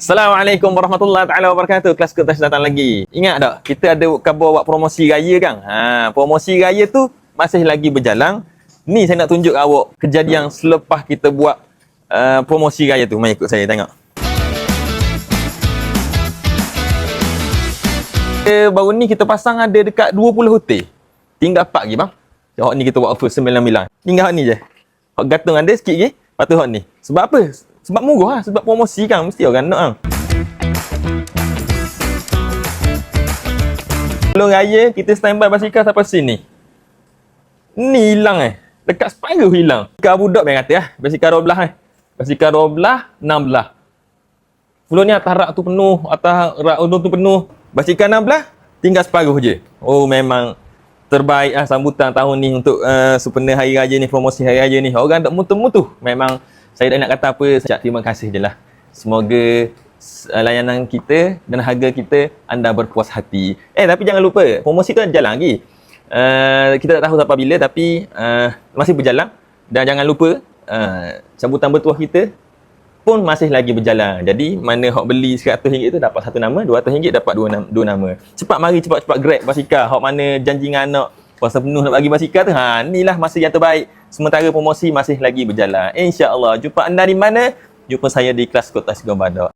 Assalamualaikum warahmatullahi taala wabarakatuh. Kelas kertas datang lagi. Ingat tak kita ada khabar buat promosi raya kan? Ha, promosi raya tu masih lagi berjalan. Ni saya nak tunjuk awak kejadian selepas kita buat uh, promosi raya tu. Mari ikut saya tengok. Eh, baru ni kita pasang ada dekat 20 hotel. Tinggal 4 lagi bang. Hak ni kita buat offer 9 bilang. Tinggal hak ni je. Hak gantung ada sikit lagi. Lepas tu hak ni. Sebab apa? Sebab murah lah. Sebab promosi kan. Mesti orang nak kan. Sebelum raya, kita standby basikal sampai sini. Ni hilang eh. Dekat separuh hilang. Basikal budak yang kata lah. Basikal 12 eh. Basikal 12, 16. Sebelum ni atas rak tu penuh. Atas rak undung tu penuh. Basikal 16, tinggal separuh je. Oh memang terbaik lah sambutan tahun ni untuk uh, sempena hari raya ni, promosi hari raya ni. Orang tak mutu-mutu. Memang saya tak nak kata apa. Saya terima kasih je lah. Semoga uh, layanan kita dan harga kita anda berpuas hati. Eh tapi jangan lupa, promosi tu jalan lagi. Uh, kita tak tahu sampai bila tapi uh, masih berjalan. Dan jangan lupa, uh, sambutan bertuah kita pun masih lagi berjalan. Jadi mana hok beli RM100 tu dapat satu nama, RM200 dapat dua nama, dua nama. Cepat mari cepat-cepat grab basikal. Hok mana janji dengan anak puasa penuh nak bagi basikal tu. Ha, inilah masa yang terbaik. Sementara promosi masih lagi berjalan. InsyaAllah. Jumpa anda di mana? Jumpa saya di kelas Kota Sigong Badak.